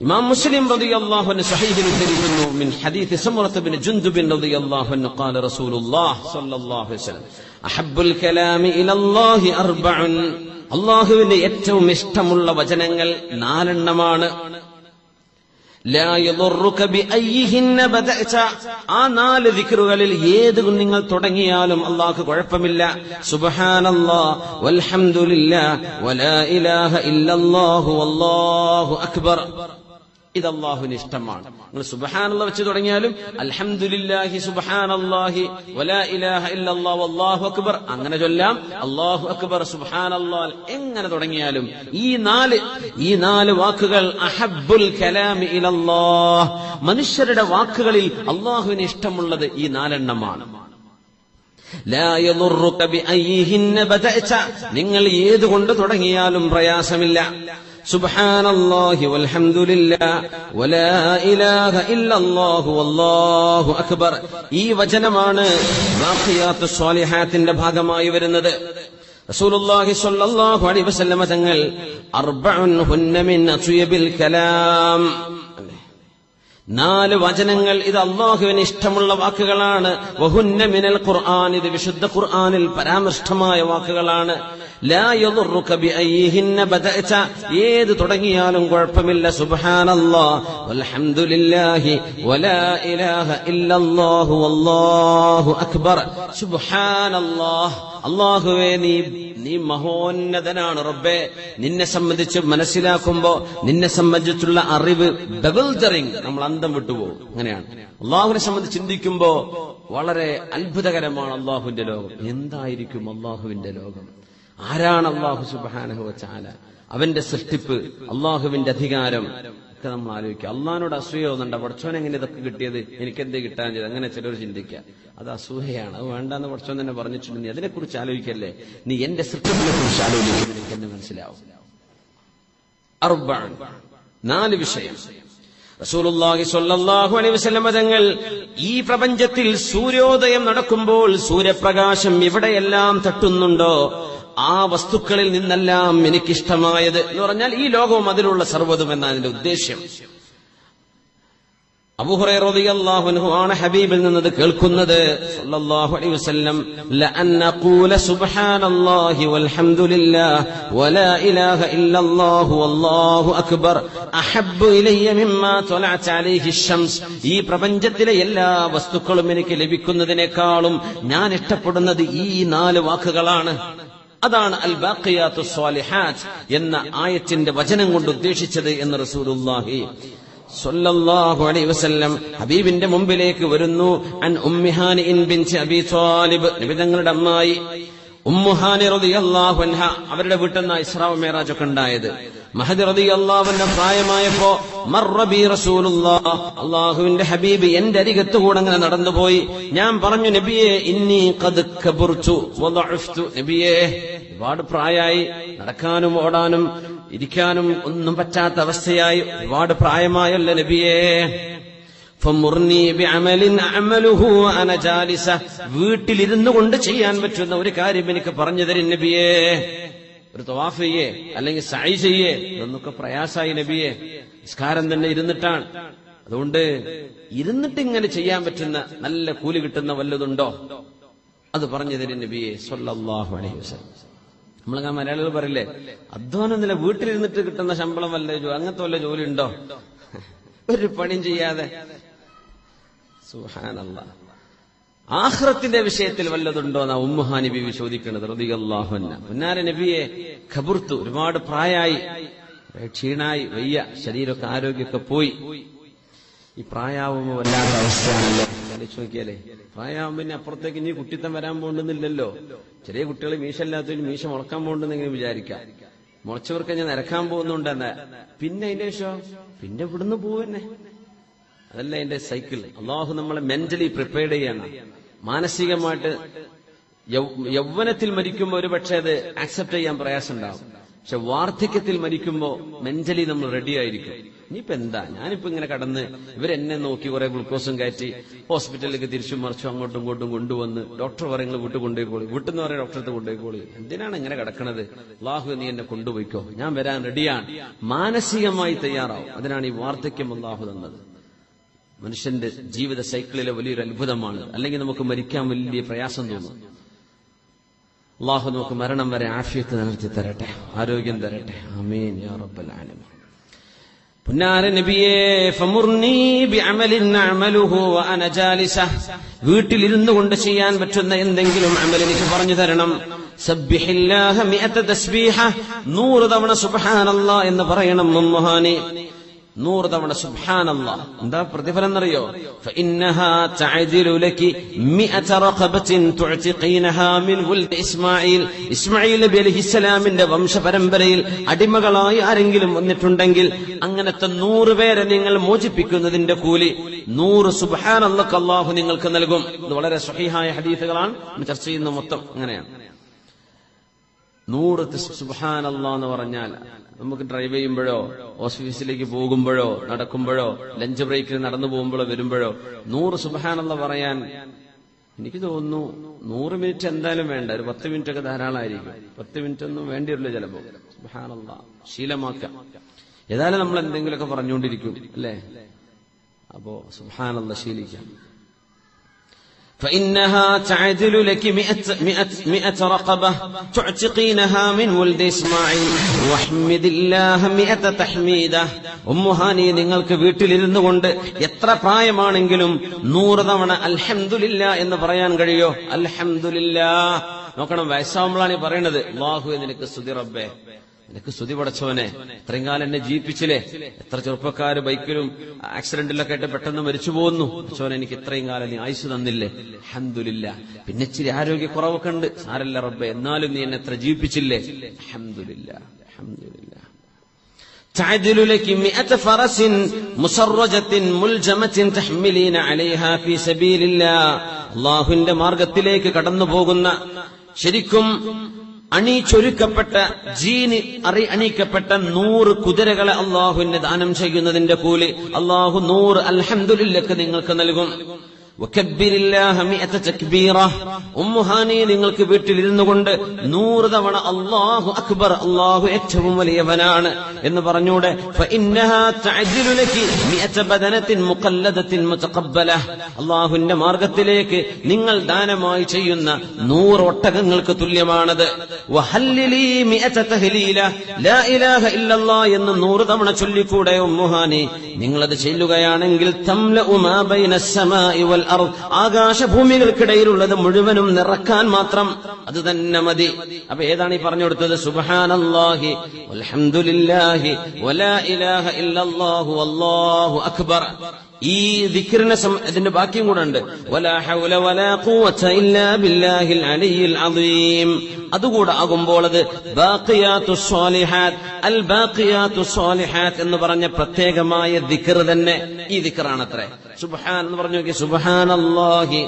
ഇമാം മുസ്ലിം റളിയല്ലാഹു അൻഹു സഹീഹിൽ ഉദ്ധരിക്കുന്നു മിൻ ഹദീസ് സമുറത്ത് ബിൻ ജുൻദുബ് റളിയല്ലാഹു അൻഹു ഖാല റസൂലുള്ളാഹ് സ്വല്ലല്ലാഹു അലൈഹി വസല്ലം അഹബ്ബുൽ കലാമി ഇലല്ലാഹി അർബഉൻ അല്ലാഹുവിന്റെ ഏറ്റവും ഇഷ്ടമുള്ള വചനങ്ങൾ നാലെണ്ണമാണ്. ലാ യദുറുക ബിഅയ്യിഹിന്ന ബദഅത ആ നാല് ദിക്റുകളിൽ ഏത് നിങ്ങൾ തുടങ്ങിയാലും അള്ളാഹ് കുഴപ്പമില്ല. സുബ്ഹാനല്ലാഹ് വൽഹംദുലില്ലാഹ് വലാ ഇലാഹ ഇല്ലല്ലാഹു വല്ലാഹു അക്ബർ. ഇത് അള്ളാഹുവിന് ഇഷ്ടമാണ് നിങ്ങൾ സുബഹാനുള്ള വെച്ച് തുടങ്ങിയാലും അൽഹംദുലില്ലാഹി സുബഹാനല്ലാഹി വലാ ഇലാഹ ഇല്ലല്ലാഹു അല്ലാഹു അക്ബർ. അങ്ങനെ ചൊല്ലാം അല്ലാഹു അക്ബർ സുബ്ഹാനല്ലാഹ് എങ്ങനെ തുടങ്ങിയാലും ഈ നാല് ഈ നാല് വാക്കുകൾ അഹബ്ബുൽ കലാമി മനുഷ്യരുടെ വാക്കുകളിൽ അള്ളാഹുവിന് ഇഷ്ടമുള്ളത് ഈ നാലെണ്ണമാണ്. നിങ്ങൾ ഏതുകൊണ്ട് തുടങ്ങിയാലും പ്രയാസമില്ല. سبحان الله والحمد لله ولا إله إلا الله والله أكبر ഈ വചനമാണ് ബാഖിയാത്ത് സ്വാലിഹാത്തിന്റെ ഭാഗമായി വരുന്നത് റസൂലുള്ളാഹി സ്വല്ലല്ലാഹു അലൈഹി വസല്ലമ തങ്ങൾ അർബഉൻ ഹുന്ന മിൻ അത്യബിൽ കലാം നാല് വചനങ്ങൾ ഇത് അള്ളാഹുവിന് ഇഷ്ടമുള്ള വാക്കുകളാണ് വഹുന്ന മിനൽ ഖുർആൻ ഇത് വിശുദ്ധ ഖുർആനിൽ പരാമൃഷ്ടമായ വാക്കുകളാണ് ഏത് തുടങ്ങിയാലും കുഴപ്പമില്ല. വലാ ഇലാഹ ഇല്ലല്ലാഹു അക്ബർ. സുബ്ഹാനല്ലാഹ് അള്ളാഹുവേ നീ നീ മഹോന്നതനാണ് റബ്ബേ. നിന്നെ സംബന്ധിച്ച് മനസ്സിലാക്കുമ്പോ നിന്നെ സംബന്ധിച്ചുള്ള അറിവ് ബബിൾജറിങ് നമ്മൾ അന്തം വിട്ടുപോകും അങ്ങനെയാണ്. അള്ളാഹുവിനെ സംബന്ധിച്ച് ചിന്തിക്കുമ്പോ വളരെ അത്ഭുതകരമാണ് അള്ളാഹുവിന്റെ ലോകം. എന്തായിരിക്കും അള്ളാഹുവിന്റെ ലോകം? ആരാണ് അള്ളാഹു സുബാനഹു ചാല അവന്റെ സൃഷ്ടിപ്പ് അള്ളാഹുവിന്റെ അധികാരം. ഒക്കെ നമ്മൾ ആലോചിക്കുക. അള്ളഹാനോട് അസൂയ ഒന്നുണ്ട് പഠിച്ചോൻ എങ്ങനെ ഇതൊക്കെ കിട്ടിയത്? എനിക്കെന്തേ കിട്ടാൻ ചെയ്ത് അങ്ങനെ ചിലർ ചിന്തിക്കുക. അത് അസൂഹയാണ് അത് വേണ്ടെന്ന് പഠിച്ചോൻ തന്നെ പറഞ്ഞിട്ടുണ്ട്. നീ അതിനെക്കുറിച്ച് ആലോചിക്കല്ലേ? നീ എന്റെ സൃഷ്ടിപ്പിനെ കുറിച്ച് ആലോചിക്കുന്നത് എനിക്ക് മനസ്സിലാവും നാല് വിഷയം. റസൂലുള്ളാഹി സ്വല്ലല്ലാഹു അലൈഹി വസല്ലം തങ്ങൾ ഈ പ്രപഞ്ചത്തിൽ സൂര്യോദയം നടക്കുമ്പോൾ സൂര്യപ്രകാശം എവിടെയെല്ലാം തട്ടുന്നുണ്ടോ? ആ വസ്തുക്കളിൽ നിന്നെല്ലാം എനിക്കിഷ്ടമായത് എന്ന് പറഞ്ഞാൽ ഈ ലോകവും അതിലുള്ള സർവതും എന്ന അതിന്റെ ഉദ്ദേശ്യം. അബൂഹുറൈറളിയല്ലാഹു ആണ് ഹബീബിൽ നിന്നത് കേൾക്കുന്നത്. സല്ലല്ലാഹു അലൈഹി വസല്ലം സുബ്ഹാനല്ലാഹി വലാ ഇലാഹ ഇല്ലല്ലാഹു വല്ലാഹു അക്ബർ അഹബ്ബു മിമ്മാ അലൈഹി ഈ പ്രപഞ്ചത്തിലെ എല്ലാ വസ്തുക്കളും എനിക്ക് ലഭിക്കുന്നതിനേക്കാളും ഞാൻ ഇഷ്ടപ്പെടുന്നത് ഈ നാല് വാക്കുകളാണ്. അതാണ് അൽ ബാഖിയാത്തു സ്വാലിഹാത്ത് എന്ന ആയത്തിന്റെ വചനം കൊണ്ട് ഉദ്ദേശിച്ചത് എന്ന് റസൂലുള്ളാഹി സ്വല്ലല്ലാഹു അലൈഹി വസല്ലം ഹബീബിന്റെ മുമ്പിലേക്ക് വരുന്നു. അൻ ഉമ്മിഹാനി ഇൻ ബിൻതി അബി ത്വാലിബ്. നബി തങ്ങളുടെ അമ്മായി ഉമ്മുഹാനി റളിയല്ലാഹു അൻഹ അവരുടെ വീട്ടിൽ നിന്ന് ഇസ്രാ മേറാജ് ഒക്കെ ഉണ്ടായത്. റളിയല്ലാഹുവിന്റെ പ്രായമായപ്പോ മർറബി അള്ളാഹുവിന്റെ ഹബീബ് എന്റെ അരികത്ത് കൂടെ അങ്ങനെ നടന്നുപോയി. ഞാൻ പറഞ്ഞു നബിയെ ഇന്നി കബുർതു വദഅഫ്തു നബിയെ ഒരുപാട് പ്രായമായി നടക്കാനും ഓടാനും ഇരിക്കാനും ഒന്നും പറ്റാത്ത അവസ്ഥയായി ഒരുപാട് പ്രായമായല്ല നബിയെ. വീട്ടിലിരുന്നു കൊണ്ട് ചെയ്യാൻ പറ്റുന്ന ഒരു കാര്യം എനിക്ക് പറഞ്ഞു തരും നബിയേ. ഒരു തവാഫ് ചെയ്യേ അല്ലെങ്കിൽ സായി ചെയ്യേ. ഇതൊന്നൊക്കെ പ്രയാസായി നബിയെ. നിസ്കാരം തന്നെ ഇരുന്നിട്ടാണ്. അതുകൊണ്ട് ഇരുന്നിട്ട് ഇങ്ങനെ ചെയ്യാൻ പറ്റുന്ന നല്ല കൂലി കിട്ടുന്ന വല്ലതുണ്ടോ? അത് പറഞ്ഞു തരും നബിയെ സല്ലല്ലാഹു അലൈഹി മലയാളികൾ പറയില്ലേ അധ്വാനം നില വീട്ടിലിരുന്നിട്ട് കിട്ടുന്ന ശമ്പളം വല്ല അങ്ങനത്തെ വല്ല ജോലി ഉണ്ടോ ഒരു പണിയും ചെയ്യാതെ. സുഹാനല്ല ആഹ്റത്തിന്റെ വിഷയത്തിൽ വല്ലതുണ്ടോ എന്നാ ഉമ്മഹാ നബി ചോദിക്കുന്നത് റതിയല്ലാഹുന്ന ഉന്നാര നബിയെ ഖബുർത്തു ഒരുപാട് പ്രായായി. ക്ഷീണായി വയ്യ ശരീരമൊക്കെ ആരോഗ്യമൊക്കെ പോയി. ഈ പ്രായാവുമ്പോ വല്ലാത്ത അവസ്ഥയാണല്ലോ. ആലോചിച്ച് നോക്കിയാലേ പ്രായാവുമ്പോ പിന്നെ അപ്പുറത്തേക്ക് ഇനി കുട്ടിത്തം വരാൻ പോകണ്ടെന്നില്ലല്ലോ ചെറിയ കുട്ടികൾ മീശല്ലാത്തവര് മീശ മുളക്കാൻ പോകണ്ടെന്നെങ്കിലും വിചാരിക്കാം. മുളച്ചവർക്ക് ഞാൻ നിരക്കാൻ പോകുന്നുണ്ടെന്ന്. പിന്നെ അതിന്റെ ശേഷം പിന്നെ ഇവിടുന്ന് പോവന്നെ. അതല്ല എന്റെ സൈക്കിൾ അള്ളാഹു നമ്മളെ മെന്റലി പ്രിപ്പയർഡ് ചെയ്യണം. മാനസികമായിട്ട് യൗവനത്തിൽ മരിക്കുമ്പോൾ ഒരു പക്ഷേ അത് ആക്സെപ്റ്റ് ചെയ്യാൻ പ്രയാസം ഉണ്ടാവും പക്ഷെ വാർദ്ധക്യത്തിൽ മരിക്കുമ്പോൾ മെന്റലി നമ്മൾ റെഡി ആയിരിക്കും. ഇനിയിപ്പോ എന്താ? ഞാനിപ്പോ ഇങ്ങനെ കടന്ന് ഇവരെന്നെ നോക്കി കുറെ ഗ്ലൂക്കോസും കയറ്റി ഹോസ്പിറ്റലിലേക്ക് തിരിച്ചും മറിച്ചും അങ്ങോട്ടും ഇങ്ങോട്ടും കൊണ്ടുവന്ന് ഡോക്ടർ പറയുന്നത് വീട്ടിൽ കൊണ്ടുപോയിക്കോളി വീട്ടിൽ നിന്ന് പറയുന്ന ഡോക്ടറെ കൊണ്ടുപോയിക്കോളി എന്തിനാണ് ഇങ്ങനെ കിടക്കണത്? അള്ളാഹു നീ എന്നെ കൊണ്ടുപോയിക്കോ. ഞാൻ വരാൻ റെഡിയാണ് മാനസികമായി തയ്യാറാവും. അതിനാണ് ഈ വാർദ്ധക്യം അള്ളാഹു തന്നത്. മനുഷ്യന്റെ ജീവിത സൈക്കിളിലെ വലിയൊരു അത്ഭുതമാണ്. അല്ലെങ്കിൽ നമുക്ക് മരിക്കാൻ വലിയ പ്രയാസം തോന്നും. അള്ളാഹു നമുക്ക് മരണം വരെ ആഫിയത്ത് നിലനിർത്തി തരട്ടെ. ആരോഗ്യം തരട്ടെ. അമീൻ യാ റബ്ബൽ ആലമീൻ. പുന്നാര നബിയെ വീട്ടിലിരുന്നു കൊണ്ട് ചെയ്യാൻ പറ്റുന്ന എന്തെങ്കിലും അമൽ എനിക്ക് പറഞ്ഞു തരണം. സബ്ബിഹില്ലാഹ തസ്ബീഹ. നൂറ് തവണ സുബ്ഹാനല്ലാ എന്ന് പറയണം മുഹാനി നൂറ് തവണ സുബ്ഹാനല്ല. എന്താ പ്രതിഫലം എന്നറിയോ ഇസ്മായിൽ വംശപരമ്പരയിൽ അടിമകളായി ആരെങ്കിലും വന്നിട്ടുണ്ടെങ്കിൽ അങ്ങനത്തെ നൂറ് പേരെ നിങ്ങൾ മോചിപ്പിക്കുന്നതിന്റെ കൂലി നൂറ് സുബ്ഹാനല്ലക്ക് അള്ളാഹു നിങ്ങൾക്ക് നൽകും. ഇത് വളരെ സഹിഹായ ഹദീസുകളാണ്. ചർച്ച ചെയ്യുന്ന മൊത്തം അങ്ങനെയാണ്. നൂറ് സുബാനല്ല എന്ന് പറഞ്ഞാൽ നമുക്ക് ഡ്രൈവ് ചെയ്യുമ്പോഴോ ഓഫീസിലേക്ക് പോകുമ്പോഴോ നടക്കുമ്പോഴോ ലഞ്ച് ബ്രേക്കിൽ നടന്നു പോകുമ്പോഴോ വരുമ്പോഴോ നൂറ് സുബാനല്ല പറയാൻ എനിക്ക് തോന്നുന്നു നൂറ് മിനിറ്റ് എന്തായാലും വേണ്ട. ഒരു പത്ത് മിനിറ്റ് ഒക്കെ ധാരാളമായിരിക്കും. പത്ത് മിനിറ്റ് ഒന്നും വേണ്ടിയല്ലോ ചിലപ്പോ. സുബാനല്ല ശീലമാക്കാം. ഏതായാലും നമ്മൾ എന്തെങ്കിലുമൊക്കെ പറഞ്ഞുകൊണ്ടിരിക്കും അല്ലേ? അപ്പോ സുബാനല്ല ശീലിക്കാം. فإنها تعدل لك مئة, مئة, مئة رقبة تعتقينها من ولد إسماعيل واحمد الله مئة تحميدة ഉമ്മുഹാനി നിങ്ങൾക്ക് വീട്ടിലിരുന്നു കൊണ്ട് എത്ര പ്രായമാണെങ്കിലും നൂറ് തവണ അൽഹംദുലില്ല എന്ന് പറയാൻ കഴിയോ അൽഹംദുലില്ല നോക്കണം വയസ്സാവുമ്പോഴാണ് ഈ പറയണത് അള്ളാഹു നിനക്ക് സ്തുതി റബ്ബേ നിനക്ക് സ്തുതി പടച്ചവനെ ഇത്രയും കാലം എന്നെ ജീവിപ്പിച്ചില്ലേ എത്ര ചെറുപ്പക്കാര് ബൈക്കിലും ആക്സിഡന്റിലൊക്കെ ആയിട്ട് പെട്ടെന്ന് മരിച്ചു പോകുന്നു പടച്ചവനെ എനിക്ക് ഇത്രയും കാലം നീ ആയുസ് തന്നില്ലേ അഹമ്മദില്ല പിന്നെ ഇച്ചിരി ആരോഗ്യ കുറവൊക്കെ ഉണ്ട് സാരല്ല റബ്ബെ എന്നാലും നീ എന്നെ എത്ര ജീവിപ്പിച്ചില്ലേ അഹമ്മദില്ല അഹമ്മദില്ല تعدل لك مئة فرس مسرجة ملجمة تحملين عليها في سبيل الله അള്ളാഹുവിന്റെ മാർഗത്തിലേക്ക് കടന്നു പോകുന്ന ശരിക്കും അണിച്ചൊരുക്കപ്പെട്ട ജീന് അറി അണീക്കപ്പെട്ട നൂറ് കുതിരകളെ അള്ളാഹുവിന് ദാനം ചെയ്യുന്നതിന്റെ കൂലി അള്ളാഹു നൂറ് അൽഹംദുലില്ലക്ക് നിങ്ങൾക്ക് നൽകും. ഉമ്മുഹാനി നിങ്ങൾക്ക് വീട്ടിലിരുന്നു കൊണ്ട് നൂറ് തവണ അള്ളാഹു അക്ബർ അള്ളാഹു ഏറ്റവും വലിയവനാണ് എന്ന് പറഞ്ഞൂടെ. അള്ളാഹുവിന്റെ മാർഗത്തിലേക്ക് നിങ്ങൾ ദാനമായി ചെയ്യുന്ന നൂറ് ഒട്ടകങ്ങൾക്ക് തുല്യമാണത്. എന്ന് നൂറ് തവണ ചൊല്ലിക്കൂടെ ഉമ്മുഹാനി നിങ്ങളത് ചെല്ലുകയാണെങ്കിൽ തംല ഉമാ ബൈന വൽ ആകാശഭൂമികൾക്കിടയിലുള്ളത് മുഴുവനും നിറക്കാൻ മാത്രം അത് തന്നെ മതി. അപ്പൊ ഏതാണ് ഈ പറഞ്ഞു കൊടുത്തത്? വലാ ഇലാഹ ഇല്ലല്ലാഹു അക്ബർ. ഈ ദിക്കറിനെ ഇതിന്റെ ബാക്കിയും കൂടെ ഉണ്ട്. അതുകൂടെ ആകുമ്പോൾ അത് അൽ എന്ന് പറഞ്ഞ പ്രത്യേകമായ ദിക്ർ തന്നെ ഈ ദിക്റാണത്രേ സുബ്ഹാൻ എന്ന് പറഞ്ഞു നോക്കി സുബ്ഹാനല്ലാഹി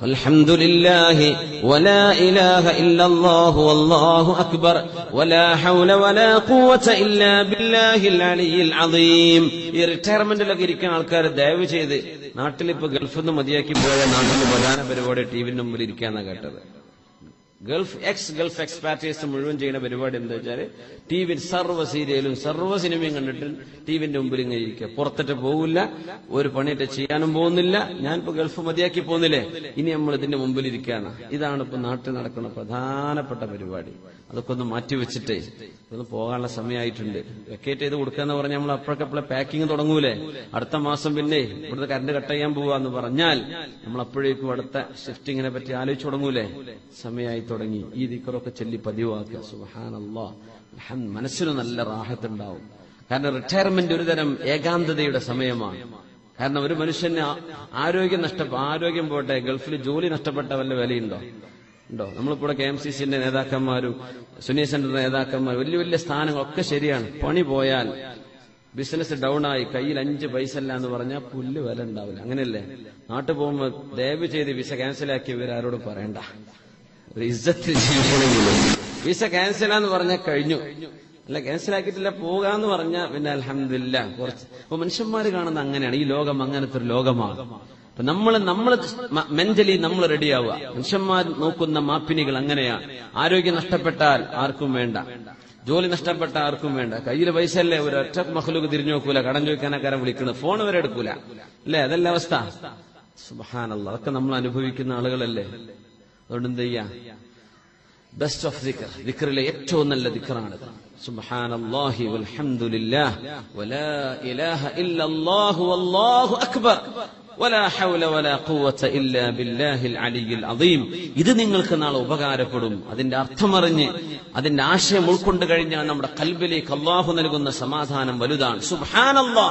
വൽഹംദുലില്ലാഹി വലാ ഇലാഹ ഇല്ലല്ലാഹു വല്ലാഹു അക്ബർ. വലാ ഹൗല വലാ ഖുവത ഇല്ലാ ബില്ലാഹിൽ അലിയിൽ അദീം. ഈ റിട്ടയർമെന്റിലൊക്കെ ഇരിക്കുന്ന ആൾക്കാർ ദയവ് ചെയ്ത് നാട്ടിലിപ്പോ ഗൾഫിൽ നിന്ന് മതിയാക്കി പോയ നാട്ടിൽ പ്രധാന പരിപാടി ടി വിന്റെ മുമ്പിൽ ഇരിക്കാന്നാ കേട്ടത്. ഗൾഫ് എക്സ് ഗൾഫ് എക്സ്പാറ്റേഴ്സ് മുഴുവൻ ചെയ്യുന്ന പരിപാടി എന്താ വെച്ചാൽ ടി വി സർവ സീരിയലും സർവ സിനിമയും കണ്ടിട്ട് ടി വിന്റെ മുമ്പിൽ ഇങ്ങനെ ഇരിക്കുക. പുറത്തിട്ട് പോകില്ല ഒരു പണിയിട്ട് ചെയ്യാനും പോകുന്നില്ല. ഞാനിപ്പോ ഗൾഫ് മതിയാക്കി പോകുന്നില്ലേ? ഇനി നമ്മൾ ഇതിന്റെ മുമ്പിൽ ഇരിക്കുകയാണ്. ഇതാണ് ഇപ്പൊ നാട്ടിൽ നടക്കുന്ന പ്രധാനപ്പെട്ട പരിപാടി. അതൊക്കെ ഒന്ന് മാറ്റിവെച്ചിട്ടേ ഒന്ന് പോകാനുള്ള സമയമായിട്ടുണ്ട്. വെക്കേറ്റ് ചെയ്ത് കൊടുക്കാന്ന് പറഞ്ഞാൽ നമ്മൾ അപ്പോഴൊക്കെ പാക്കിംഗ് തുടങ്ങൂലേ? അടുത്ത മാസം പിന്നെ ഇവിടുത്തെ കറണ്ട് കട്ട് ചെയ്യാൻ പോവാന്ന് പറഞ്ഞാൽ നമ്മൾ അപ്പോഴേക്കും അടുത്ത ഷിഫ്റ്റിങ്ങിനെ പറ്റി ആലോചിച്ചു തുടങ്ങൂലേ? സമയമായി തുടങ്ങി. ഈ ദിക്കറൊക്കെ ചൊല്ലി പതിവാക്കുക. സുഹാനല്ലാ മനസ്സിന് നല്ല റാഹത്തുണ്ടാവും. കാരണം റിട്ടയർമെന്റ് ഒരുതരം ഏകാന്തതയുടെ സമയമാണ്. കാരണം ഒരു മനുഷ്യന് ആരോഗ്യം നഷ്ടപ്പെട്ട ആരോഗ്യം പോട്ടെ ഗൾഫിൽ ജോലി നഷ്ടപ്പെട്ട വല്ല വിലയുണ്ടോ? ഉണ്ടോ? നമ്മളിപ്പോൾ കെ എം സി സിന്റെ നേതാക്കന്മാരും സുനീഷ് സെന്റർ നേതാക്കന്മാർ വലിയ വലിയ സ്ഥാനങ്ങളൊക്കെ ശരിയാണ്. പണി പോയാൽ ബിസിനസ് ഡൗൺ ആയി കയ്യിൽ അഞ്ച് പൈസ അല്ല എന്ന് പറഞ്ഞാൽ പുല്ല് വില ഉണ്ടാവില്ല. അങ്ങനെയല്ലേ? നാട്ടു പോകുമ്പോൾ ദയവ് ചെയ്ത് വിസ ക്യാൻസലാക്കി ഇവരാരോടും പറയണ്ട. ഒരു ഇജ്ജത്തിൽ ജീവിക്കണമെങ്കിലും വിസ ക്യാൻസലാന്ന് പറഞ്ഞാൽ കഴിഞ്ഞു. അല്ല ക്യാൻസൽ ആക്കിയിട്ടില്ല പോകാന്ന് പറഞ്ഞ പിന്നെ അലഹമില്ല കുറച്ച് അപ്പൊ മനുഷ്യന്മാർ കാണുന്ന അങ്ങനെയാണ്. ഈ ലോകം അങ്ങനത്തെ ഒരു ലോകമാണ്. അപ്പൊ നമ്മൾ മെന്റലി നമ്മൾ റെഡിയാവുക മനുഷ്യന്മാർ നോക്കുന്ന മാപ്പിനികൾ അങ്ങനെയാണ് ആരോഗ്യം നഷ്ടപ്പെട്ടാൽ ആർക്കും വേണ്ട. ജോലി നഷ്ടപ്പെട്ട ആർക്കും വേണ്ട. കയ്യിൽ പൈസ അല്ലേ ഒരു ഒറ്റ മഹ്ലൂക്ക് തിരിഞ്ഞു നോക്കൂല. കടം ചോദിക്കാനക്കാരെ വിളിക്കുന്നത് ഫോൺ വരെ എടുക്കൂല. അല്ലേ? അതല്ല അവസ്ഥ. സുബാനല്ല അതൊക്കെ നമ്മൾ അനുഭവിക്കുന്ന ആളുകളല്ലേ? അതുകൊണ്ട് എന്ത് ചെയ്യാ? ബെസ്റ്റ് ഓഫ് ദിക്കർ ദിക്കറിലെ ഏറ്റവും നല്ല ദിക്കറാണിത് സുബ്ഹാനല്ലാഹി വൽഹംദുലില്ലാഹ് വലാ ഇലാഹ ഇല്ലല്ലാഹു വല്ലാഹു അക്ബർ വലാ ഹൗല വലാ ഖുവത ഇല്ലാ ബില്ലാഹിൽ അലിയിൽ അദീം ഇത് നിങ്ങൾക്ക് നാളെ ഉപകാരപ്പെടും. അതിന്റെ അർത്ഥമറിഞ്ഞ് അതിന്റെ ആശയം ഉൾക്കൊണ്ട് കഴിഞ്ഞാൽ നമ്മുടെ കൽബിലേക്ക് അള്ളാഹു നൽകുന്ന സമാധാനം വലുതാണ്. സുഹാനല്ലാ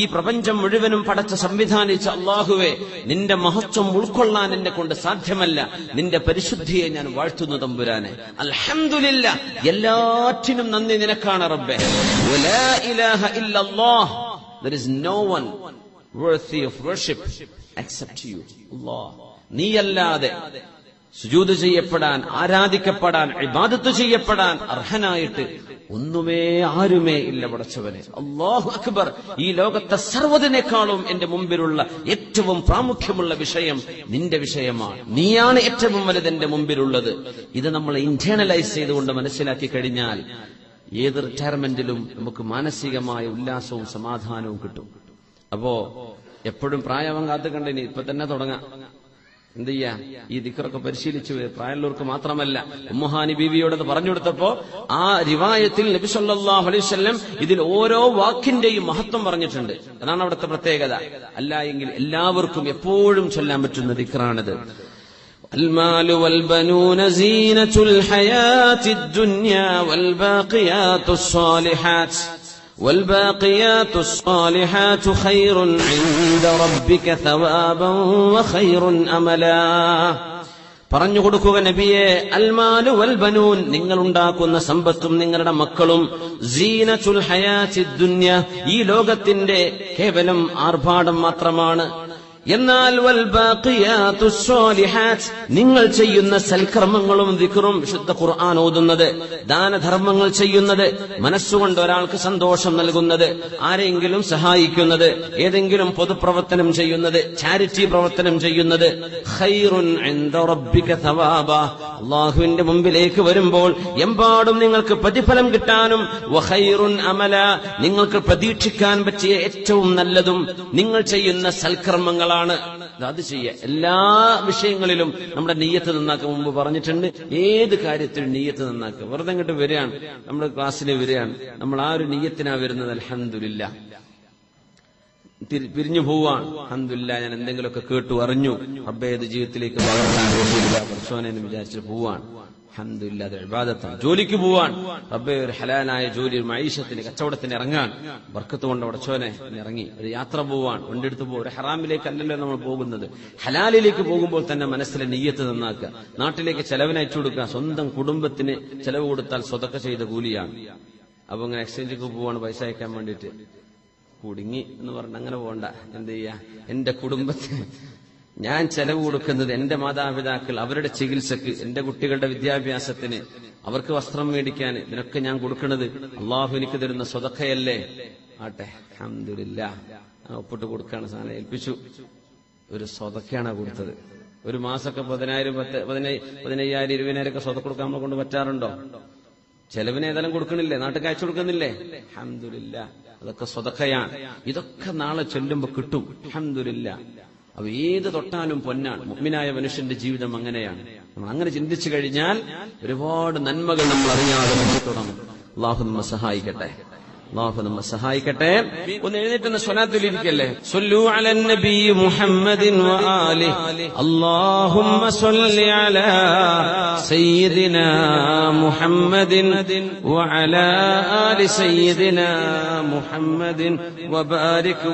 ഈ പ്രപഞ്ചം മുഴുവനും പടച്ച സംവിധാനിച്ച അള്ളാഹുവെ നിന്റെ മഹത്വം ഉൾക്കൊള്ളാൻ എന്നെ കൊണ്ട് സാധ്യമല്ല. നിന്റെ പരിശുദ്ധിയെ ഞാൻ വാഴ്ത്തുന്നു തമ്പുരാനെ. അൽഹംദുലില്ല എല്ലാറ്റിനും നന്ദി നിനക്കാണ് റബ്ബെ. there is no one worthy of worship except you. Allah നീയല്ലാതെ സുജൂത് ചെയ്യപ്പെടാൻ ആരാധിക്കപ്പെടാൻ ഇബാദത്ത് ചെയ്യപ്പെടാൻ അർഹനായിട്ട് ഒന്നുമേ ആരുമേ ഇല്ല പടച്ചവനെ. അള്ളാഹു അക്ബർ. ഈ ലോകത്തെ സർവതിനേക്കാളും എന്റെ മുമ്പിലുള്ള ഏറ്റവും പ്രാമുഖ്യമുള്ള വിഷയം നിന്റെ വിഷയമാണ്. നീയാണ് ഏറ്റവും വലുത് എന്റെ മുമ്പിലുള്ളത്. ഇത് നമ്മൾ ഇന്റേണലൈസ് ചെയ്തുകൊണ്ട് മനസ്സിലാക്കി കഴിഞ്ഞാൽ ഏത് റിട്ടയർമെന്റിലും നമുക്ക് മാനസികമായ ഉല്ലാസവും സമാധാനവും കിട്ടും. അപ്പോ എപ്പോഴും പ്രായവം കാത്തു കണ്ടിനി ഇപ്പൊ തന്നെ തുടങ്ങാം. എന്ത് ചെയ്യാ? ഈ ദിക്കറൊക്കെ പരിശീലിച്ചു പ്രായമുള്ളവർക്ക് മാത്രമല്ല ഉമ്മഹാനി ബീവിയോടത് പറഞ്ഞു കൊടുത്തപ്പോ ആ റിവായത്തിൽ നബി സല്ലല്ലാഹു അലൈഹി വസല്ലം ഇതിൽ ഓരോ വാക്കിന്റെയും മഹത്വം പറഞ്ഞിട്ടുണ്ട്. അതാണ് അവിടുത്തെ പ്രത്യേകത. അല്ല എങ്കിൽ എല്ലാവർക്കും എപ്പോഴും ചൊല്ലാൻ പറ്റുന്ന ദിക്കറാണിത്. المال والبنون زينة الحياة الدنيا والباقيات الصالحات والباقيات الصالحات خير عند ربك ثوابا وخير أملا പറഞ്ഞു കൊടുക്കുക നബിയെ അൽമാലു വൽ ബനൂൻ നിങ്ങൾ ഉണ്ടാക്കുന്ന സമ്പത്തും നിങ്ങളുടെ മക്കളും സീനത്തുൽ ഹയാത്തി ദുന്യ ഈ ലോകത്തിന്റെ കേവലം ആർഭാടം മാത്രമാണ് എന്നാൽ നിങ്ങൾ ചെയ്യുന്ന സൽക്കർമ്മങ്ങളും ദിക്റും വിശുദ്ധ ഖുർആൻ ഓതുന്നത് ദാനധർമ്മങ്ങൾ ചെയ്യുന്നത് മനസ്സുകൊണ്ട് ഒരാൾക്ക് സന്തോഷം നൽകുന്നത് ആരെങ്കിലും സഹായിക്കുന്നത് ഏതെങ്കിലും പൊതുപ്രവർത്തനം ചെയ്യുന്നത് ചാരിറ്റി പ്രവർത്തനം ചെയ്യുന്നത് അള്ളാഹുവിന്റെ മുമ്പിലേക്ക് വരുമ്പോൾ എമ്പാടും നിങ്ങൾക്ക് പ്രതിഫലം കിട്ടാനും അമല. നിങ്ങൾക്ക് പ്രതീക്ഷിക്കാൻ പറ്റിയ ഏറ്റവും നല്ലതും നിങ്ങൾ ചെയ്യുന്ന സൽക്കർമ്മങ്ങളാണ് അത് ചെയ്യുക എല്ലാ വിഷയങ്ങളിലും നമ്മുടെ നെയ്യത്ത് നന്നാക്കാൻ മുമ്പ് പറഞ്ഞിട്ടുണ്ട്. ഏത് കാര്യത്തിലും നെയ്യത്ത് നന്നാക്കുക. വെറുതെ ഇങ്ങോട്ട് വരികയാണ്. നമ്മുടെ ക്ലാസ്സിൽ വരികയാണ്. നമ്മൾ ആ ഒരു നെയ്യത്തിനാ വരുന്നത്. അലഹമില്ല പിരിഞ്ഞു പോവാണ് അഹമ്മദില്ല ഞാൻ എന്തെങ്കിലുമൊക്കെ കേട്ടു അറിഞ്ഞു. അബ്ബേ ഇത് ജീവിതത്തിലേക്ക് പകർത്താൻ എന്ന് വിചാരിച്ചിട്ട് പോവാണ് അഹമ്മദില്ല അത് ഇബാദത്താണ്. ജോലിക്ക് പോവാൻ. റബ്ബെ ഒരു ഹലാലായ ജോലി ഒരു മൈഷത്തിന് കച്ചവടത്തിന് ഇറങ്ങാൻ. ബർക്കത്ത് കൊണ്ട് ഉടച്ചോനെ ഇറങ്ങി. ഒരു യാത്ര പോവാൻ. വണ്ടെടുത്ത് പോകും ഒരു ഹറാമിലേക്ക് അല്ലല്ലോ നമ്മൾ പോകുന്നത്. ഹലാലിലേക്ക് പോകുമ്പോൾ തന്നെ മനസ്സിലെ നെയ്യത്ത് നന്നാക്കുക. നാട്ടിലേക്ക് ചെലവിന് അയച്ചു കൊടുക്കുക. സ്വന്തം കുടുംബത്തിന് ചെലവ് കൊടുത്താൽ സ്വതക്ക ചെയ്ത കൂലിയാണ്. അപ്പൊ ഇങ്ങനെ എക്സ്ചേഞ്ചിക്ക് പോവാണ് പൈസ അയക്കാൻ വേണ്ടിയിട്ട്. കുടുങ്ങി എന്ന് പറഞ്ഞ അങ്ങനെ പോകണ്ട. എന്ത് ചെയ്യാ? എന്റെ കുടുംബത്തിന് ഞാൻ ചെലവ് കൊടുക്കുന്നത് എന്റെ മാതാപിതാക്കൾ അവരുടെ ചികിത്സക്ക് എന്റെ കുട്ടികളുടെ വിദ്യാഭ്യാസത്തിന് അവർക്ക് വസ്ത്രം മേടിക്കാൻ ഇതിനൊക്കെ ഞാൻ കൊടുക്കുന്നത്. അള്ളാഹു എനിക്ക് തരുന്ന സ്വതക്കയല്ലേ? ആട്ടെ അഹമ്മദില്ല ഒപ്പിട്ട് കൊടുക്കാണ് സാധനം ഏൽപ്പിച്ചു. ഒരു സ്വതക്കയാണ് കൊടുത്തത്. ഒരു മാസമൊക്കെ പതിനായിരം പത്ത് പതിനയ്യ പതിനയ്യായിരം ഇരുപതിനായിരം ഒക്കെ സ്വതക്ക കൊടുക്കാൻ നമ്മളെ കൊണ്ട് പറ്റാറുണ്ടോ? ചെലവിന് ഏതായാലും കൊടുക്കണില്ലേ? നാട്ടിൽ അയച്ചു കൊടുക്കുന്നില്ലേ? അഹമ്മദില്ല അതൊക്കെ സ്വതക്കയാണ്. ഇതൊക്കെ നാളെ ചൊല്ലുമ്പോ കിട്ടും. അഹമ്മദില്ല അവ ഏത് തൊട്ടാലും പൊന്നാണ്. മുഗ്മിനായ മനുഷ്യന്റെ ജീവിതം അങ്ങനെയാണ്. നമ്മൾ അങ്ങനെ ചിന്തിച്ചു കഴിഞ്ഞാൽ ഒരുപാട് നന്മകൾ നമ്മൾ അറിയാതെ തുടങ്ങും. അള്ളാഹു നമ്മെ സഹായിക്കട്ടെ. അള്ളാഹു നമ്മെ സഹായിക്കട്ടെ. ഒന്ന് എഴുന്നേറ്റ് സ്വനാത്തിലിരിക്കല്ലേ നബി മുഹമ്മദിൻ വആലി അല്ലാഹുമ്മ സല്ലി അലാ മുഹമ്മദിൻ വഅലാ ആലി മുഹമ്മദിൻ വബാരിക്